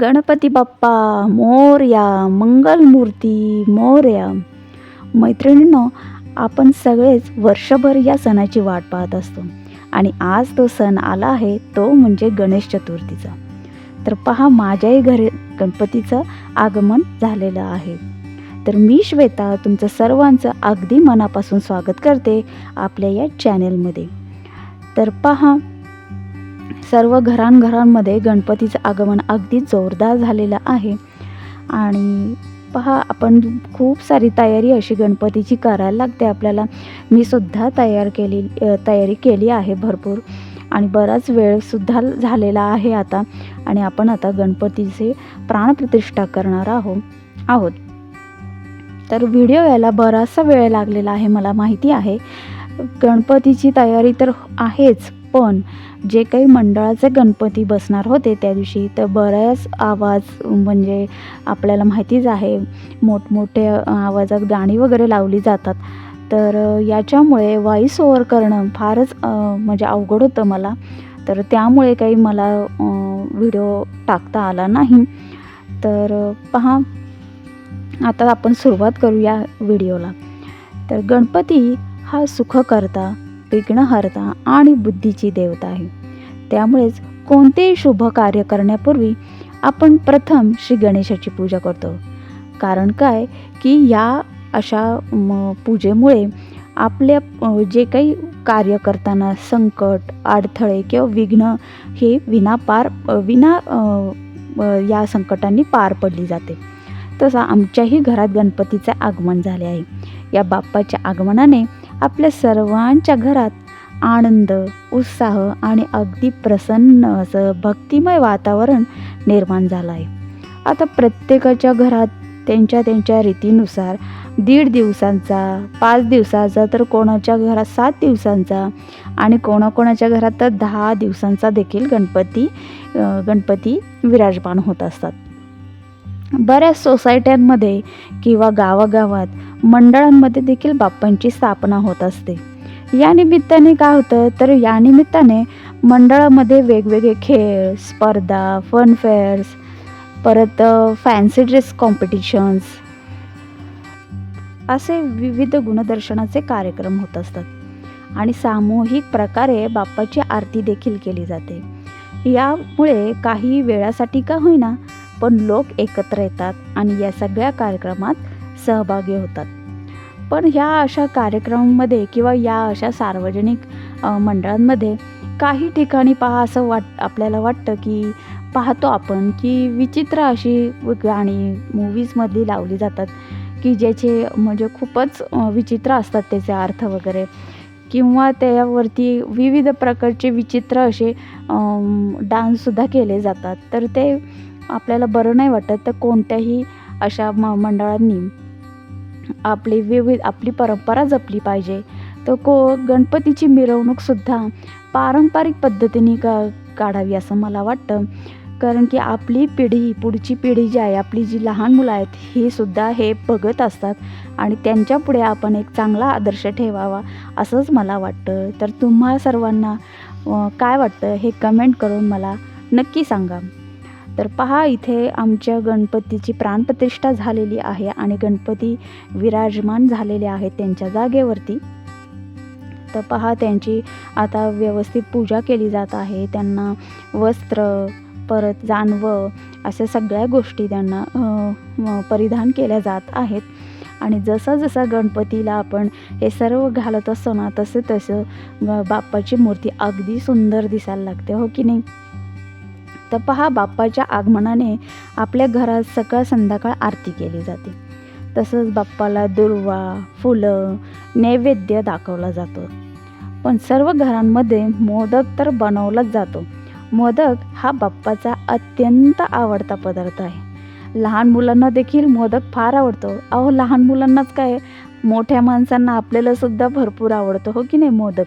गणपती बाप्पा मोर्या मंगलमूर्ती मोर्या. मैत्रिणींनो आपण सगळेच वर्षभर या सणाची वाट पाहत असतो. आणि आज तो सण आला आहे तो म्हणजे गणेश चतुर्थीचा. तर पहा माझ्याही घरी गणपतीचं आगमन झालेलं आहे. तर मी श्वेता तुमचं सर्वांचं अगदी मनापासून स्वागत करते आपल्या या चॅनेलमध्ये. तर पहा सर्व घरांघरांमध्ये गणपतीचं आगमन अगदी जोरदार झालेलं आहे. आणि पहा आपण खूप सारी तयारी अशी गणपतीची करायला लागते आपल्याला. मी सुद्धा तयार केली तयारी केली आहे भरपूर. आणि बराच वेळसुद्धा झालेला आहे आता. आणि आपण आता गणपतीचे प्राणप्रतिष्ठा करणार आहो आहोत. तर व्हिडिओ यायला बराचसा वेळ लागलेला आहे मला माहिती आहे. गणपतीची तयारी तर आहेच पण जे काही मंडळाचे गणपती बसणार होते त्या दिवशी तर बऱ्याच आवाज म्हणजे आपल्याला माहितीच आहे मोठमोठे आवाजात गाणी वगैरे लावली जातात. तर याच्यामुळे व्हॉईस ओव्हर करणं फारच म्हणजे अवघड होतं मला. तर त्यामुळे काही मला व्हिडिओ टाकता आला नाही. तर पहा आता आपण सुरुवात करूया व्हिडिओला तर गणपती हा सुखकर्ता विघ्नहर्ता आणि बुद्धीची देवता आहे. त्यामुळेच कोणतेही शुभ कार्य करण्यापूर्वी आपण प्रथम श्री गणेशाची पूजा करतो. कारण काय? की या अशा पूजेमुळे आपल्या जे काही कार्य करताना संकट अडथळे किंवा विघ्न हे विना पार विना या संकटांनी पार पडली जाते. तसा आमच्याही घरात गणपतीचे आगमन झाले आहे. या बाप्पाच्या आगमनाने आपल्या सर्वांच्या घरात आनंद उत्साह आणि अगदी प्रसन्न असं भक्तिमय वातावरण निर्माण झालं आहे आता प्रत्येकाच्या घरात त्यांच्या त्यांच्या रीतीनुसार दीड दिवसांचा पाच दिवसाचा तर कोणाच्या घरात सात दिवसांचा आणि कोणाकोणाच्या घरात तर दहा दिवसांचा देखील गणपती गणपती विराजमान होत असतात. बऱ्याच सोसायट्यांमध्ये किंवा गावागावात मंडळांमध्ये देखील बाप्पांची स्थापना होत असते. या निमित्ताने काय होतं? तर या निमित्ताने मंडळामध्ये वेगवेगळे खेळ स्पर्धा फनफेअर्स परत फॅन्सी ड्रेस कॉम्पिटिशन्स असे विविध गुणदर्शनाचे कार्यक्रम होत असतात. आणि सामूहिक प्रकारे बाप्पाची आरती देखील केली जाते. यामुळे काही वेळासाठी का होईना पण लोक एकत्र येतात आणि या सगळ्या कार्यक्रमात सहभागी होतात. पण ह्या अशा कार्यक्रमांमध्ये किंवा या अशा सार्वजनिक मंडळांमध्ये काही ठिकाणी पहा असं वाट आपल्याला वाटतं की पाहतो आपण की विचित्र अशी गाणी मूवीजमधली लावली जातात की ज्याचे म्हणजे खूपच विचित्र असतात त्याचे अर्थ वगैरे. किंवा त्यावरती विविध प्रकारचे विचित्र असे डान्ससुद्धा केले जातात. तर ते आपल्याला बरं नाही वाटत तर कोणत्याही अशा म मंडळांनी आपली विविध आपली परंपरा जपली पाहिजे. तर को गणपतीची मिरवणूकसुद्धा पारंपरिक पद्धतीने का काढावी असं मला वाटतं. कारण की आपली पिढी पुढची पिढी जी आहे आपली जी लहान मुलं आहेत ही सुद्धा हे बघत असतात. आणि त्यांच्यापुढे आपण एक चांगला आदर्श ठेवावा असंच मला वाटतं. तर तुम्हा सर्वांना काय वाटतं हे कमेंट करून मला नक्की सांगा. तर पहा इथे आमच्या गणपतीची प्राणप्रतिष्ठा झालेली आहे आणि गणपती विराजमान झालेले आहेत त्यांच्या जागेवरती. तर पहा त्यांची आता व्यवस्थित पूजा केली जात आहे. त्यांना वस्त्र परत जानवं अशा सगळ्या गोष्टी त्यांना परिधान केल्या जात आहेत. आणि जसं जसा गणपतीला आपण हे सर्व घालत असतो ना तसं तसं बाप्पाची मूर्ती अगदी सुंदर दिसायला लागते हो की नाही? तर पहा बाप्पाच्या आगमनाने आपल्या घरात सकाळ संध्याकाळ आरती केली जाते. तसंच बाप्पाला दुर्वा फुलं नैवेद्य दाखवला जातो. पण सर्व घरांमध्ये मोदक तर बनवलाच जातो. मोदक हा बाप्पाचा अत्यंत आवडता पदार्थ आहे. लहान मुलांना देखील मोदक फार आवडतो. अहो लहान मुलांनाच काय? मोठ्या माणसांना आपल्याला सुद्धा भरपूर आवडतो हो की नाही मोदक?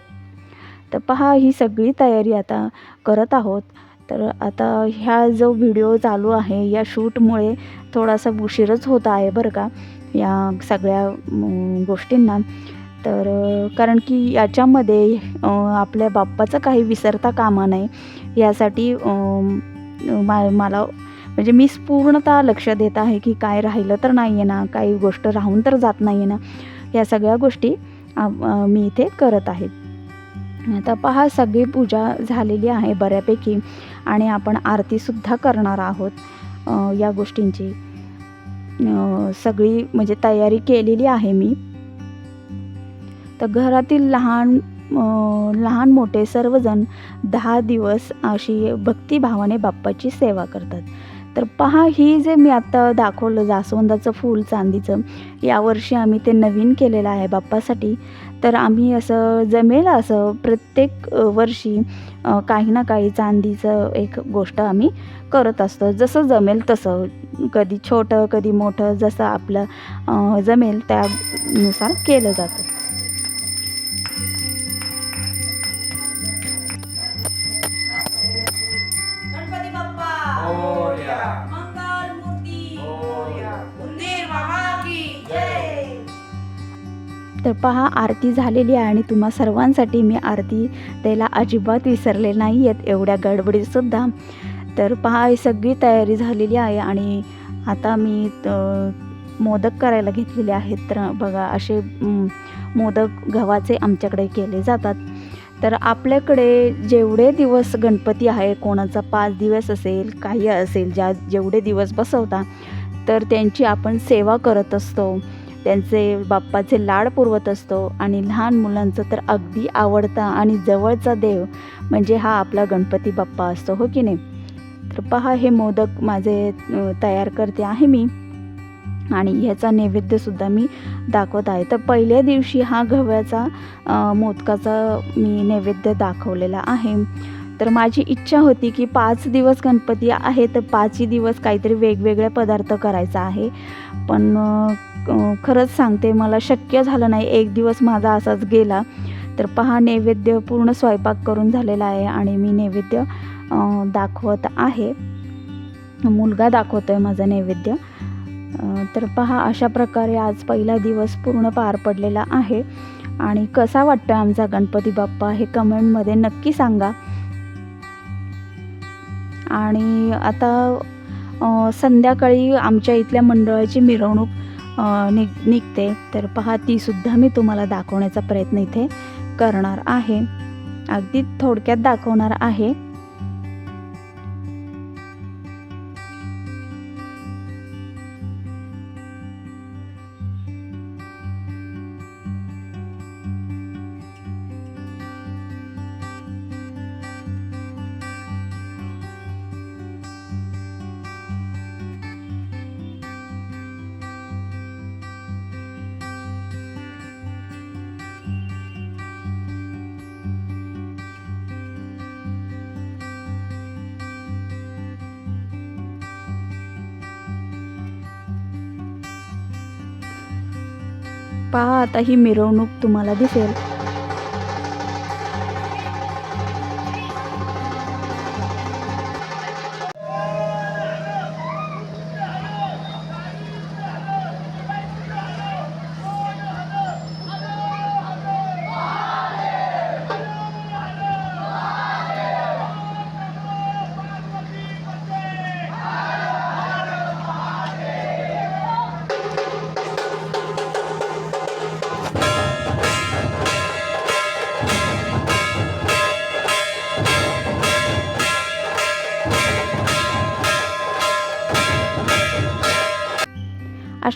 तर पहा ही सगळी तयारी आता करत आहोत. तर आता ह्या जो व्हिडिओ चालू आहे या शूटमुळे थोडासा उशीरच होत आहे बरं का या सगळ्या गोष्टींना. तर कारण की याच्यामध्ये आपल्या बाप्पाचं काही विसरता कामा नाही यासाठी मा मला म्हणजे मी पूर्णतः लक्ष देत आहे की काय राहिलं तर नाही आहे ना काही गोष्ट राहून तर जात नाही आहे ना या सगळ्या गोष्टी मी इथे करत आहे. आता पहा सगळी पूजा झालेली आहे बऱ्यापैकी आणि आपण आरतीसुद्धा करणार आहोत या गोष्टींची. सगळी म्हणजे तयारी केलेली आहे मी. तर घरातील लहान लहान मोठे सर्वजण दहा दिवस अशी भक्तिभावाने बाप्पाची सेवा करतात. तर पहा ही जे मी आत्ता दाखवलं जास्वंदाचं फूल चांदीचं यावर्षी आम्ही ते नवीन केलेलं आहे बाप्पासाठी. तर आम्ही असं जमेल असं प्रत्येक वर्षी काही ना काही चांदीचं एक गोष्ट आम्ही करत असतो. जसं जमेल तसं कधी छोटं कधी मोठं जसं आपलं जमेल त्यानुसार केलं जातं. तर पहा आरती झालेली आहे आणि तुम्हा सर्वांसाठी मी आरती द्यायला अजिबात विसरले नाही आहेत एवढ्या गडबडीतसुद्धा. तर पहा ही सगळी तयारी झालेली आहे आणि आता मी मोदक करायला घेतलेले आहेत. तर बघा असे मोदक गव्हाचे आमच्याकडे केले जातात. तर आपल्याकडे जेवढे दिवस गणपती आहे कोणाचा पाच दिवस असेल काही असेल ज्या जेवढे दिवस बसवता तर त्यांची आपण सेवा करत असतो. त्यांचे बाप्पाचे लाड पुरवत असतो आणि लहान मुलांचं तर अगदी आवडता आणि जवळचा देव म्हणजे हा आपला गणपती बाप्पा असतो हो की नाही? तर पहा हे मोदक माझे तयार करते आहे मी. आणि ह्याचा नैवेद्यसुद्धा मी दाखवत आहे. तर पहिल्या दिवशी हा गव्याचा मोदकाचा मी नैवेद्य दाखवलेला आहे. तर माझी इच्छा होती की पाच दिवस गणपती आहे तर पाचही दिवस काहीतरी वेगवेगळे पदार्थ करायचा आहे. पण खरंच सांगते मला शक्य झालं नाही. एक दिवस माझा असाच गेला. तर पहा नैवेद्य पूर्ण स्वयंपाक करून झालेला आहे आणि मी नैवेद्य दाखवत आहे. मुलगा दाखवतो आहे माझा नैवेद्य. तर पहा अशा प्रकारे आज पहिला दिवस पूर्ण पार पडलेला आहे. आणि कसा वाटतो आमचा गणपती बाप्पा हे कमेंटमध्ये नक्की सांगा. आणि आता संध्याकाळी आमच्या इथल्या मंडळाची मिरवणूक निघ निघते. तर पहा तीसुद्धा मी तुम्हाला दाखवण्याचा प्रयत्न इथे करणार आहे. अगदी थोडक्यात दाखवणार आहे. पहा आता ही मिरवणूक तुम्हाला दिसेल.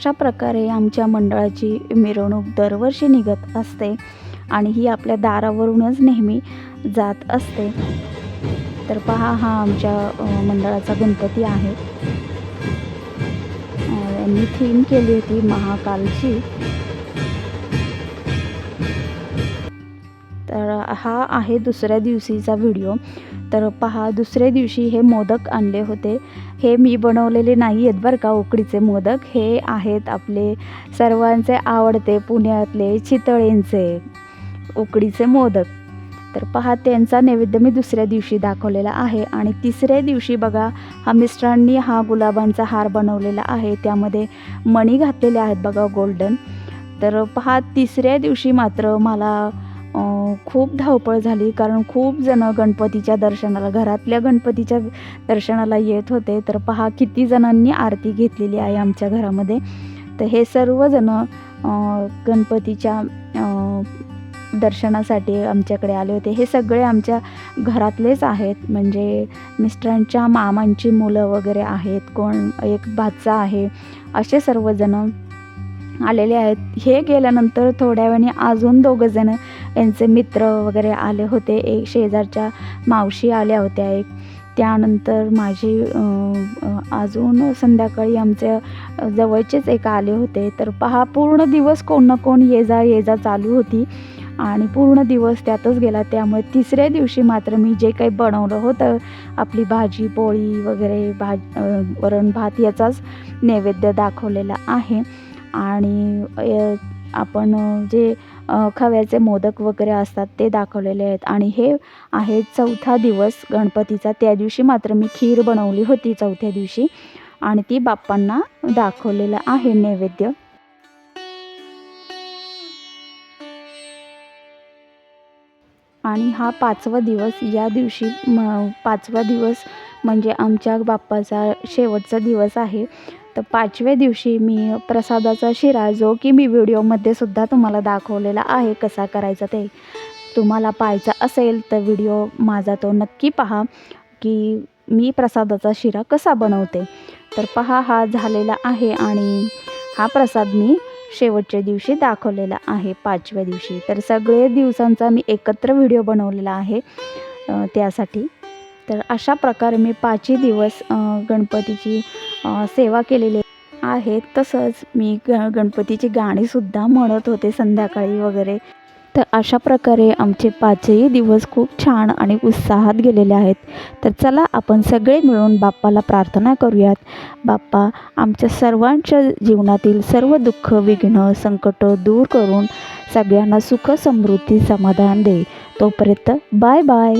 अशा प्रकारे आमच्या मंडळाची मिरवणूक दरवर्षी निघत असते आणि ही आपल्या दारावरूनच नेहमी जात असते. तर पहा हा आमच्या मंडळाचा गणपती आहे. यांनी थीम केली होती महाकालची. तर हा आहे दुसऱ्या दिवशीचा व्हिडिओ तर पहा दुसऱ्या दिवशी हे मोदक आणले होते. हे मी बनवलेले नाही आहेत बरं का उकडीचे मोदक. हे आहेत आपले सर्वांचे आवडते पुण्यातले चितळेंचे उकडीचे मोदक. तर पहा त्यांचा नैवेद्य मी दुसऱ्या दिवशी दाखवलेला आहे. आणि तिसऱ्या दिवशी बघा हा मिस्टरांनी हा गुलाबांचा हार बनवलेला आहे. त्यामध्ये मणी घातलेले आहेत बघा गोल्डन. तर पहा तिसऱ्या दिवशी मात्र मला खूप धावपळ झाली कारण खूप जणं गणपतीच्या दर्शनाला घरातल्या गणपतीच्या दर्शनाला येत होते. तर पहा किती जणांनी आरती घेतलेली आहे आमच्या घरामध्ये. तर हे सर्वजणं गणपतीच्या दर्शनासाठी आमच्याकडे आले होते. हे सगळे आमच्या घरातलेच आहेत. म्हणजे मिस्टरांच्या मामांची मुलं वगैरे आहेत. कोण एक भाचा आहे. असे सर्वजणं आलेले आहेत. हे गेल्यानंतर थोड्या वेळाने अजून दोघं जण यांचे मित्र वगैरे आले होते. एक शेजारच्या मावशी आल्या होत्या एक. त्यानंतर माझी अजून संध्याकाळी आमच्या जवळचेच एक आले होते. तर पहा पूर्ण दिवस कोण ना कोण ये जा ये जा चालू होती. आणि पूर्ण दिवस त्यातच गेला. त्यामुळे तिसऱ्या दिवशी मात्र मी जे काही बनवलं होतं आपली भाजी पोळी वगैरे भाज वरण भात याचाच नैवेद्य दाखवलेला आहे. आणि आपण जे खव्याचे मोदक वगैरे असतात ते दाखवलेले आहेत. आणि हे आहे चौथा दिवस गणपतीचा. त्या दिवशी मात्र मी खीर बनवली होती चौथ्या दिवशी. आणि ती बाप्पांना दाखवलेलं आहे नैवेद्य. आणि हा पाचवा दिवस या दिवशी म पाचवा दिवस म्हणजे आमच्या बाप्पाचा शेवटचा दिवस आहे. तर पाचव्या दिवशी मी प्रसादाचा शिरा जो की मी व्हिडिओमध्ये सुद्धा तुम्हाला दाखवलेला आहे कसा करायचा ते तुम्हाला पाहायचा असेल तर व्हिडिओ माझा तो नक्की पहा की मी प्रसादाचा शिरा कसा बनवते. तर पहा हा झालेला आहे आणि हा प्रसाद मी शेवटच्या दिवशी दाखवलेला आहे पाचव्या दिवशी. तर सगळे दिवसांचा मी एकत्र व्हिडिओ बनवलेला आहे त्यासाठी. तर अशा प्रकारे मी पाचही दिवस गणपतीची सेवा केलेली आहे. तसंच मी ग गणपतीची गाणीसुद्धा म्हणत होते संध्याकाळी वगैरे. तर अशा प्रकारे आमचे पाचही दिवस खूप छान आणि उत्साहात गेलेले आहेत. तर चला आपण सगळे मिळून बाप्पाला प्रार्थना करूयात. बाप्पा आमच्या सर्वांच्या जीवनातील सर्व दुःख विघ्न संकट दूर करून सगळ्यांना सुख समृद्धी समाधान दे. तोपर्यंत बाय बाय.